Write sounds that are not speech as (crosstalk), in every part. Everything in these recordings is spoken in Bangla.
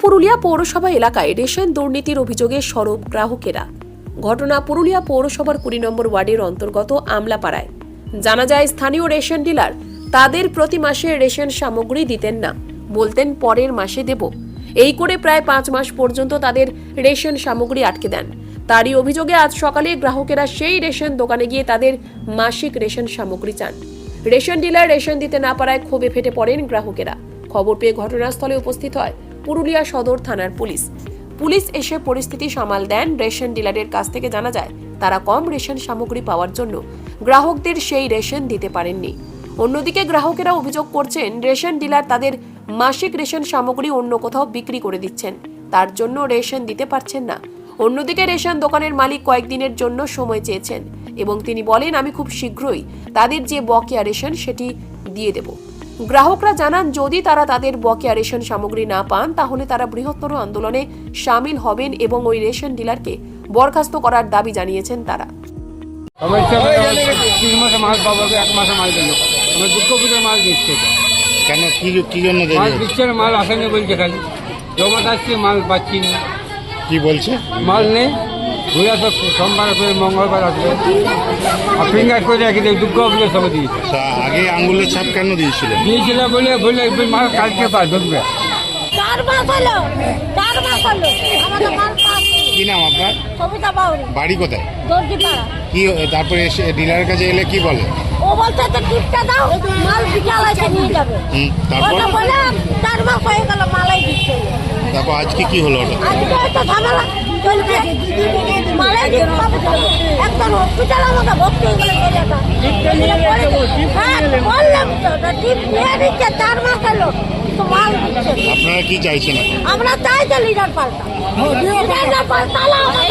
পুরুলিয়া পৌরসভা এলাকায় রেশন দুর্নীতির অভিযোগে সরব গ্রাহকেরা। ঘটনা পুরুলিয়া পৌরসভার কুড়ি নম্বর ওয়ার্ডের অন্তর্গত আমলাপাড়ায়। জানা যায়, স্থানীয় রেশন ডিলার তাদের প্রতি মাসে রেশন সামগ্রী দিতেন না। বলতেন, পরের মাসে দেব। এই করে প্রায় পাঁচ মাস পর্যন্ত তাদের রেশন সামগ্রী আটকে দেন। তারই অভিযোগে আজ সকালে গ্রাহকেরা সেই রেশন দোকানে গিয়ে তাদের মাসিক রেশন সামগ্রী চান। রেশন ডিলার রেশন দিতে না পারায় ক্ষোভে ফেটে পড়েন গ্রাহকেরা। খবর পেয়ে ঘটনাস্থলে উপস্থিত হয় পুরুলিয়া সদর থানার পুলিশ। পুলিশ এসে পরিস্থিতি সামাল দেন রেশন ডিলারের কাছ থেকে জানা যায়, তারা কম রেশন সামগ্রী পাওয়ার জন্য গ্রাহকদের সেই রেশন দিতে পারেননি। অন্যদিকে গ্রাহকেরা অভিযোগ করছেন, রেশন ডিলার তাদের মাসিক রেশন সামগ্রী অন্য কোথাও বিক্রি করে দিচ্ছেন। তার জন্য রেশন দিতে পারছেন না। অন্যদিকে রেশন দোকানের মালিক কয়েকদিনের জন্য সময় চেয়েছেন এবং তিনি বলেন আমি খুব শীঘ্রই তাদের যে বকেয়া রেশন সেটি দিয়ে দেব। গ্রাহকরা জানান যদি তারা তাদের বকেয়া রেশন সামগ্রী না পান তাহলে তারা বৃহত্তর আন্দোলনে সামিল হবেন এবং ওই রেশন ডিলারকে বরখাস্ত করার দাবি জানিয়েছেন তারা। সমস্যা তিন মাসে মাল পাবো এক মাসে মাল দিল আমি দুর্গা পুজোর মাল দিচ্ছে কেন? কি জন্য মাল দিচ্ছে মাল আসেনি বলছে খালি। জমা আসছে মাল পাচ্ছি না। কি বলছে? মাল নেই। ঘুরে আসবে সোমবার আসবে মঙ্গলবার আসবে। আর ফিঙ্গার করে রেখে দেয় দুর্গা সময় দিয়েছে। তা আগে আঙ্গুলের ছাপ কেন দিয়েছিলেন? দিয়েছিল বলে বলে মাল কালকে পা ঢুকবে চার মাস হলো চার মাস হলো আমাদের মাল পাস কি নাম আপনার? বাড়ি কোথায়? কি তারপরে এসে ডিলারের কাছে এলে কি বলে? ও বলছে তো টিপটা দাও মাল বিকাল এসে নিয়ে যাবে। তারপর? বলে চার মাস হয়ে গেল মালাই দিচ্ছে। তারপর আজকে কি হলো ওটা? আজকে ঝামেলা চলছে তো। ভর্তি হয়ে গেলে ছেলেটা হ্যাঁ বললাম তো টিপ নিয়ে নিচ্ছে চার মাস হলো। কিন্তু মাল দিচ্ছে। না। আপনারা কি চাইছেন আমরা চাই যে লিডার পাল্টা লিডার পাল্টালে আমাদের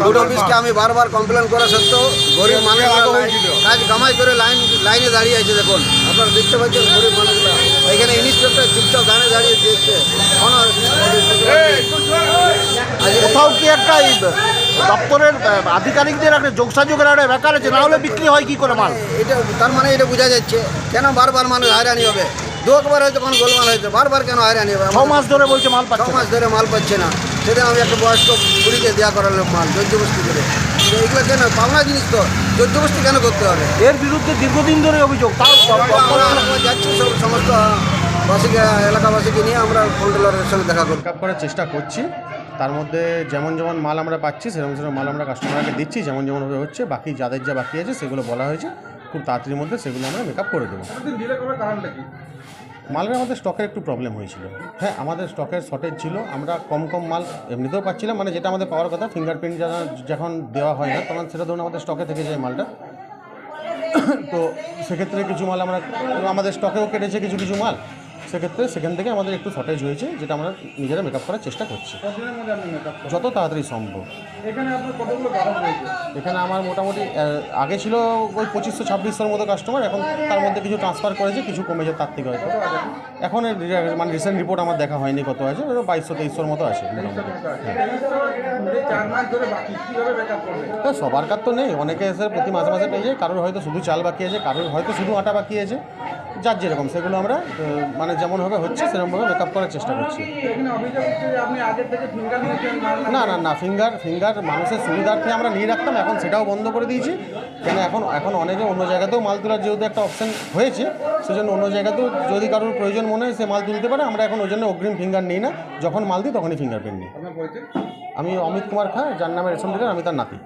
ফুড অফিসকে আমি বারবার কমপ্লেন করা সত্ত্বেও গরিব মানুষরা কাজ কামাই করে লাইন লাইনে দাঁড়িয়ে আছে দেখুন। আপনারা দেখতে পাচ্ছেন গরিব মানুষরা। এখানে ইন্সপেক্টর চুপচাপ দাঁড়িয়ে দাঁড়িয়ে দেখছে। কোনো কোথাও কি একটা দপ্তরের আধিকারিকদের একটা যোগসাযোগের একটা ব্যাপার আছে না হলে বিক্রি হয় কি করে মাল? এটা তার মানে এটা বোঝা যাচ্ছে কেন বারবার মানুষ হয়রানি হবে? দু একবার হয়তো কোনো গোলমাল হয়েছে বারবার কেন হয়রানি হবে? ছ মাস ধরে বলছে মাল ছ পাচ্ছে না। মাস ধরে মাল পাচ্ছে না। সেদিন আমি একটা বয়স্ক বুড়িকে দেওয়া করালাম মাল জর্জবস্তি করে। তো এগুলো কেন? পাওনা জিনিস তো। জর্জবস্তি কেন করতে হবে? এর বিরুদ্ধে দীর্ঘদিন ধরে অভিযোগ। তাও যাচ্ছি সব সমস্ত বাসীকে এলাকাবাসীকে নিয়ে আমরা কন্ট্রোলারের সঙ্গে দেখা পিক করার চেষ্টা করছি। তার মধ্যে যেমন যেমন মাল আমরা পাচ্ছি সেরকম সেরকম মাল আমরা কাস্টমারকে দিচ্ছি। যেমন যেমনভাবে হচ্ছে বাকি যাদের যা বাকি আছে সেগুলো বলা হয়েছে। খুব তাড়াতাড়ির মধ্যে সেগুলো আমরা মেকআপ করে দেবো। মালের আমাদের স্টকের একটু প্রবলেম হয়েছিল। হ্যাঁ আমাদের স্টকের শর্টেজ ছিল। আমরা কম কম মাল এমনিতেও পাচ্ছিলাম। মানে যেটা আমাদের পাওয়ার কথা ফিঙ্গারপ্রিন্ট যখন দেওয়া হয় না, তখন সেটা ধরুন আমাদের স্টকে থেকে যায় মালটা। (coughs) তো সেক্ষেত্রে কিছু মাল আমরা, আমাদের স্টকেও কেটেছে কিছু কিছু মাল। সেক্ষেত্রে সেখান থেকে আমাদের একটু শর্টেজ হয়েছে যেটা আমরা নিজেরা মেকআপ করার চেষ্টা করছি। যত তাড়াতাড়ি সম্ভব। এখানে আমার মোটামুটি আগে ছিল ওই পঁচিশশো ছাব্বিশশোর মতো কাস্টমার এখন তার মধ্যে কিছু ট্রান্সফার করেছে কিছু কমেছে তার থেকে হয়তো। এখন মানে রিসেন্ট রিপোর্ট আমার দেখা হয়নি কত আছে বাইশশো তেইশশোর মতো আছে মোটামুটি। হ্যাঁ সবার কার তো নেই অনেকে এসে প্রতি মাসে মাসে পেয়ে যায় কারোর হয়তো শুধু চাল বাকি আছে কারোর হয়তো শুধু আটা বাকি আছে। যার যেরকম সেগুলো আমরা মানে যেমনভাবে হচ্ছে সেরকমভাবে মেকআপ করার চেষ্টা করছি। না না না ফিঙ্গার ফিঙ্গার মানুষের সুবিধার্থে আমরা নিয়ে রাখতাম? এখন সেটাও বন্ধ করে দিয়েছি। কেন এখন এখন অনেকে অন্য জায়গাতেও মাল তোলার যেহেতু একটা অপশন হয়েছে সেজন্য অন্য জায়গাতেও যদি কারোর প্রয়োজন মনে হয় সে মাল তুলতে পারে। আমরা এখন ওই জন্য অগ্রিম ফিঙ্গার নিই না। যখন মাল দিই তখনই ফিঙ্গারপ্রিন্ট নিই। আমি অমিত কুমার খা যার নামে রেশন ডিলার আমি তার নাতি।